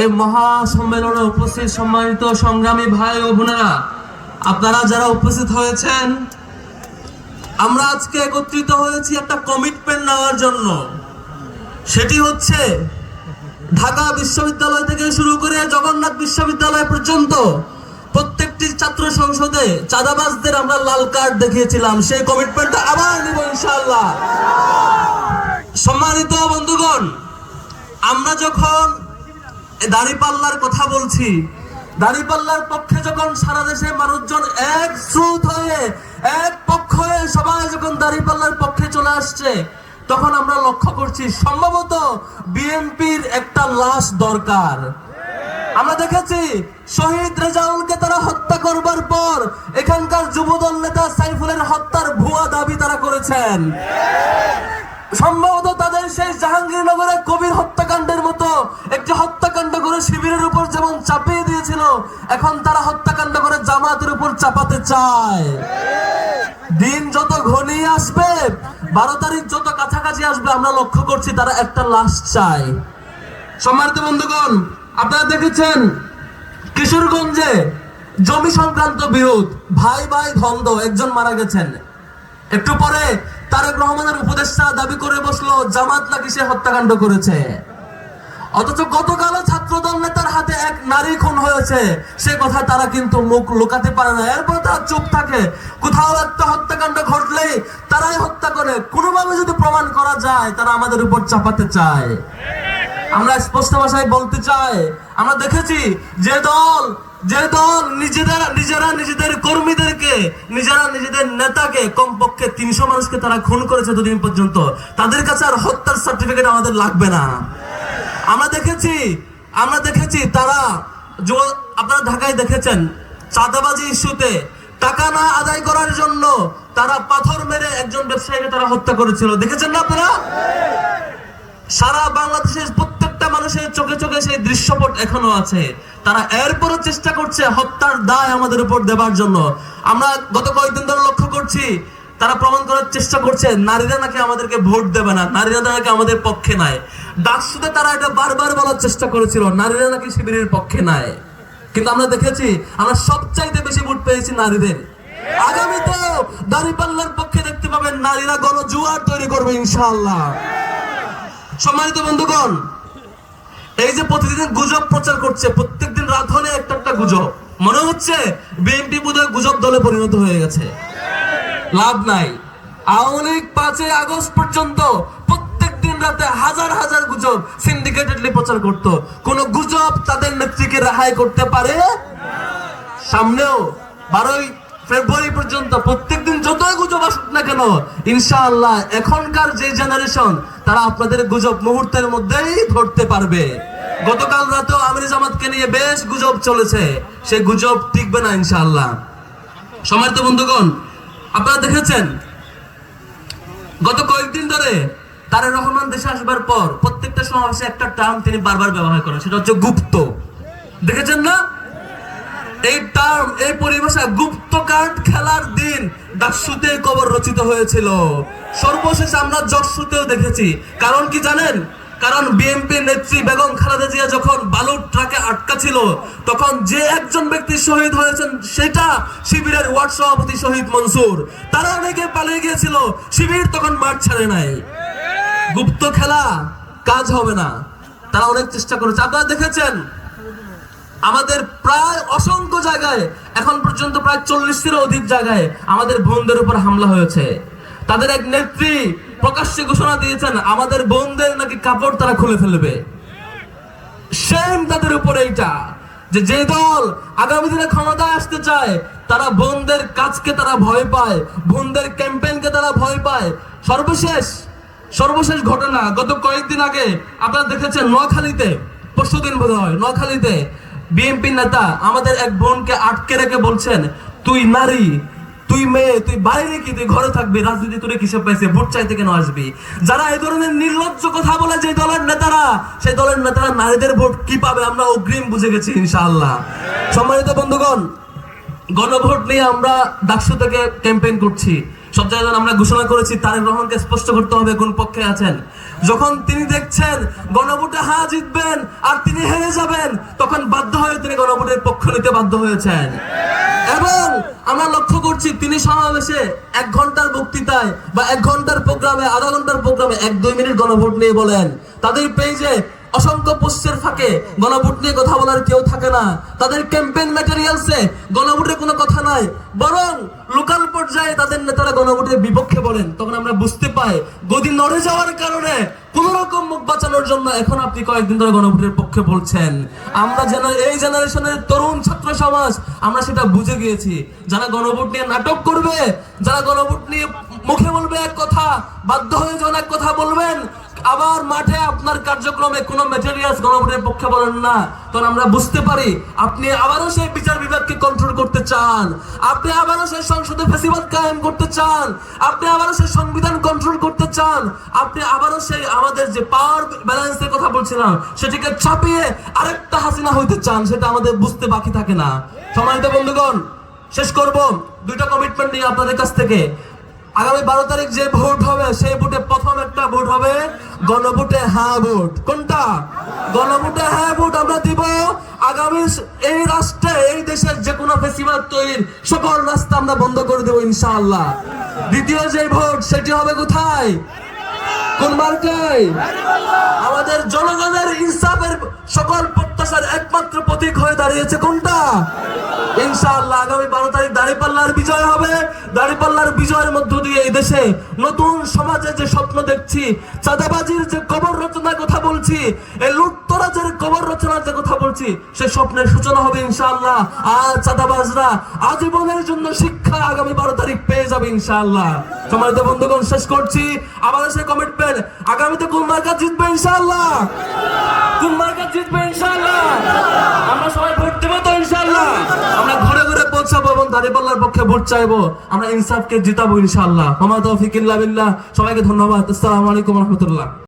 এই মহা সম্মেলনে উপস্থিত সম্মানিত সংগ্রামী ভাই ও বোনেরা, আপনারা যারা উপস্থিত হয়েছেন, আমরা আজকে একত্রিত হয়েছি একটা কমিটমেন্ট নেওয়ার জন্য। সেটি হচ্ছে, ঢাকা বিশ্ববিদ্যালয় থেকে শুরু করে জগন্নাথ বিশ্ববিদ্যালয় পর্যন্ত প্রত্যেকটি ছাত্র সংসদে চাঁদাবাজদের আমরা লাল কার্ড দেখিয়েছিলাম। সেই কমিটমেন্টটা আবার নিব ইনশাআল্লাহ। সম্মানিত বন্ধুগণ, আমরা যখন দাড়িপাল্লার কথা বলছি। দাড়িপাল্লার পক্ষে যখন সারা দেশের মানুষজন এক স্রোত হয়ে, এক পক্ষ হয়ে সবাই যখন দাড়িপাল্লার পক্ষে চলে আসছে, তখন আমরা লক্ষ্য করছি সম্ভবত বিএনপির একটা লাশ দরকার। আমরা দেখেছি শহীদ রেজাউলকে তারা হত্যা করবার পর এখানকার যুবদল নেতা সাইফুলের হত্যার ভুয়া দাবি তারা করেছেন। সম্ভবত সেই জাহাঙ্গীরনগরে কবির হত্যাকাণ্ডের মতো একটি হত্যাকাণ্ড করে শিবিরের উপর যেমন চাপিয়ে দিয়েছিল, এখন তারা হত্যাকাণ্ড করে জামাতের উপর চাপাতে চায়। দিন যত ঘনিয়ে আসবে, বারো তারিখ যত কাছাকাছি আসবে, আমরা লক্ষ্য করছি তারা একটা লাশ চায়। সম্মানিত বন্ধুগণ, আপনারা দেখেছেন কিশোরগঞ্জে জমি সংক্রান্ত বিরোধ, ভাই ভাই ধন্দ একজন মারা গেছেন। একটু পরে তারেক রহমানের উপদেষ্টা দাবি করে বসল, জামাত নাকি সে হত্যাকাণ্ড করেছে? অথচ গতকালও ছাত্রদল নেতার হাতে এক নারী খুন হয়েছে। সে কথা তারা কিন্তু মুখ লুকাতে পারে না। এরপর তারা চুপ থাকে। কোথাও একটা হত্যাকাণ্ড ঘটলেই তারাই হত্যা করে। কোনোভাবে যদি প্রমাণ করা যায়, তারা আমাদের উপর চাপাতে চায়। আমরা স্পষ্ট ভাষায় বলতে চাই, আমরা দেখেছি যে দল যে দল নিজেরা নিজেরা নিজেদের কর্মীদেরকে, নিজেরা নিজেদের নেতাকে কমপক্ষে তিনশো মানুষকে তারা খুন করেছে দুদিন পর্যন্ত, তাদের কাছে আর হত্যার সার্টিফিকেট আমাদের লাগবে না। আমরা দেখেছি আমরা দেখেছি তারা আপনারা ঢাকায় দেখেছেন, চাঁদাবাজি ইস্যুতে টাকা না আদায় করার জন্য তারা পাথর মেরে একজন ব্যবসায়ীকে তারা হত্যা করেছিল। দেখেছেন না আপনারা? সারা বাংলাদেশের প্রত্যেকটা মানুষের চোখে চোখে সেই দৃশ্যপট এখনও আছে। তারা এরপরও চেষ্টা করছে হত্যার দায় আমাদের উপর দেবার জন্য। আমরা গত কয়েকদিন ধরে লক্ষ্য করছি, তারা প্রমাণ করার চেষ্টা করছে, নারীরা নাকি আমাদেরকে ভোট দেবে না, নারীরা নাকি আমাদের পক্ষে নাই। ডাকসুতে তারা এটা বারবার বলার চেষ্টা করেছিল, নারীরা নাকি শিবিরের পক্ষে নাই। কিন্তু আমরা দেখেছি, আমরা সবচাইতে বেশি ভোট পেয়েছি নারীদের। আগামীতে দাঁড়িপাল্লার পক্ষে দেখতে পাবেন, নারীরা গণজুয়ার তৈরি করবে ইনশাআল্লাহ। সম্মানিত বন্ধুগণ এই যে প্রতিদিন গুজব প্রচার করছে, প্রত্যেকদিন রাত হলে একটা একটা গুজব। মনে হচ্ছে বিএনপি বোধহয় গুজব দলে পরিণত হয়ে গেছে। লাভ নাই। আওয়ামী লীগ পাঁচই আগস্ট পর্যন্ত প্রত্যেক দিন রাতে হাজার হাজার গুজব সিন্ডিকেটেডলি প্রচার করত। কোন গুজব তাদের নেত্রীকে রেহাই করতে পারে? সামনেও বারোই ফেব্রুয়ারি পর্যন্ত প্রত্যেকদিন যতই গুজব আসুক না কেন, ইনশাআল্লাহ এখনকার যে জেনারেশন তারা আপনাদের গুজব মুহূর্তের মধ্যেই ধরতে পারবে। গতকাল রাতেও আমির জামাতকে নিয়ে বেশ গুজব চলেছে। সে গুজব টিকবে না ইনশাআল্লাহ। সম্মানিত বন্ধুগণ, আপনারা দেখেছেন, গত কয়েকদিন ধরে তারেক রহমান দেশে আসবার পর প্রত্যেকটা সমাবেশে একটা টার্ম তিনি বারবার ব্যবহার করেন, সেটা হচ্ছে গুপ্ত। দেখেছেন না? এই টার্ম, এই পরিভাষা গুপ্ত কার্ড খেলার দিন ডাকসুতে কবর রচিত হয়েছিল। সর্বশেষ আমরা জটসুতেও দেখেছি। কারণ কি জানেন? কারণ বিএনপি নেত্রী বেগম খালেদা জিয়া যখন বালুর ট্রাকে আটকা ছিল, তখন যে একজন ব্যক্তি শহীদ হয়েছেন সেটা শিবিরের ওয়ার্ড সভাপতি শহীদ মনসুর। তারা অনেকে পালিয়ে গিয়েছিল, শিবির তখন মাঠ ছাড়ে নাই। গুপ্ত খেলা, কাজ হবে না। তারা অনেক চেষ্টা করেছে। আপনারা দেখেছেন, আমাদের প্রায় অসংখ্য জায়গায়, এখন পর্যন্ত প্রায় চল্লিশটিরও অধিক জায়গায় আমাদের বোনদের উপর হামলা হয়েছে। তাদের এক নেত্রী প্রকাশ্যে ঘোষণা দিয়েছেন, আমাদের বোনদের নাকি কাপড় তারা খুলে ফেলবে। সেম তাদের উপর এইটা, যে যে দল আগামী দিনে ক্ষমতায় আসতে চায়, তারা বোনদের কাজকে তারা ভয় পায়, বোনদের ক্যাম্পেইনকে তারা ভয় পায়। সর্বশেষ সর্বশেষ ঘটনা, গত কয়েকদিন আগে আপনারা দেখেছেন নোয়াখালীতে পরশুদিন বোধ হয় নোয়াখালীতে বিএনপি নেতা আমাদের এক বোনকে আটকে রেখে বলছেন, তুই নারী তুই মেয়ে, তুই বাইরে কি তুই ঘরে থাকবি, রাজনীতি তোরে কিসে পাইছে? ভোট চাইতে কেন আসবি? যারা এই ধরনের নির্লজ্জ কথা বলে যে দলের নেতারা, সেই দলের নেতারা নারীদের ভোট কি পাবে আমরা অগ্রিম বুঝে গেছি, ইনশাআল্লাহ। সম্মানিত বন্ধুগণ, গণভোট নিয়ে আমরা ডাকসু থেকে ক্যাম্পেইন করছি। সব জায়গায় আমরা ঘোষণা করেছি, তারেক রহমানকে স্পষ্ট করতে হবে কোন পক্ষে আছেন। যখন তিনি দেখছেন গণভোটে হা জিতবেন আর তিনি হেরে যাবেন, তখন বাধ্য হয়ে তিনি গণভোটের পক্ষ নিতে বাধ্য হয়েছেন। এবং আমরা লক্ষ্য করছি তিনি সমাবেশে এক ঘণ্টার বক্তৃতায় বা এক ঘণ্টার প্রোগ্রামে, আধা ঘণ্টার প্রোগ্রামে এক দুই মিনিট গণভোট নিয়ে বলেন। তাদের পেজে অসংখ্য পোস্টের ফাঁকে গণভোট নিয়ে কথা বলার কেউ থাকে না। তাদের ক্যাম্পেইন ম্যাটেরিয়ালসে গণভোটের কোনো কথা নাই। বরং লোকাল পর্যায়ে তাদের নেতারা গণভোটের বিপক্ষে বলেন। তখন আমরা বুঝতে পাই, গদি নড়ে যাওয়ার কারণে কোন রকম মুখ বাঁচানোর জন্য এখন আপনি কয়েকদিন ধরে গণভোটের পক্ষে বলছেন। আমরা যেন এই জেনারেশনের তরুণ ছাত্র সমাজ, আমরা সেটা বুঝে গিয়েছি। যারা গণভোট নিয়ে নাটক করবে, যারা গণভোট নিয়ে মুখে বলবে এক কথা, বাধ্য হয়ে যখন এক কথা বলবেন আবার মাঠে আপনার কার্যক্রমে কোনো ম্যাটেরিয়ালস গণভোটের পক্ষে বলেন না। তখন আমরা বুঝতে পারি, আপনি আবারও সেই বিচার বিভাগকে কন্ট্রোল করতে চান। আপনি আবারও সেই সংসদে ফেসিবাদ কায়েম করতে চান। আপনি আবারও সেই সংবিধান কন্ট্রোল করতে চান। আপনি আবারও সেই আমাদের যে পাওয়ার ব্যালেন্সের কথা বলছিলাম, সেটিকে চাপিয়ে আরেকটা হাসিনা হইতে চান, সেটা আমাদের বুঝতে বাকি থাকে না। সম্মানিত বন্ধুগণ, শেষ করব। দুইটা কমিটমেন্ট নিয়ে আপনাদের কাছ থেকে। আগামী বারো তারিখ যে ভোট হবে, সেই ভোটে প্রথম একটা ভোট হবে গণভোটে হ্যাঁ ভোট। কোনটা? গণভোটে হ্যাঁ ভোট আমরা দিব। আগামী এই রাষ্ট্রে, এই দেশের যে কোনো ফেসিবাদ তৈরির সকল রাস্তা আমরা বন্ধ করে দেবো ইনশাআল্লাহ। দ্বিতীয় যে ভোট, সেটি হবে কোথায়? কোন মার্কায়? আমাদের জনগণের ইনসাফের সকল প্রত্যাশার একমাত্র প্রতীক হয়ে দাঁড়িয়েছে কোনটা? ইনশাআল্লাহ আগামী বারো তারিখ বিজয় হবে। বিজয়ের মধ্য দিয়ে এই দেশে নতুন সমাজে যে স্বপ্ন দেখছি, চাঁদাবাজির যে কবর রচনার কথা বলছি, এই লুটতরাজের কবর রচনার যে কথা বলছি, সে স্বপ্নের সূচনা হবে ইনশাআল্লাহ। আর চাঁদাবাজরা আজীবনের জন্য শিক্ষা আগামী বারো তারিখ পেয়ে যাবে ইনশাআল্লাহ। সম্মানিত বন্ধুগণ, শেষ করছি। আবার সে কমিটমেন্ট আগামীতে কোন মার্কা জিতবে ইনশাআল্লাহ। কোন মার্কা জিতবে ইনশাআল্লাহ। পৌঁছাবো এবং দাঁড়িপাল্লার পক্ষে ভোট চাইব। আমরা ইনসাফকে জিতাবো ইনশাল্লাহ মামা তৌফিক বিল্লাহ। সবাইকে ধন্যবাদ। আসসালামু আলাইকুম রহমতুল্লাহ।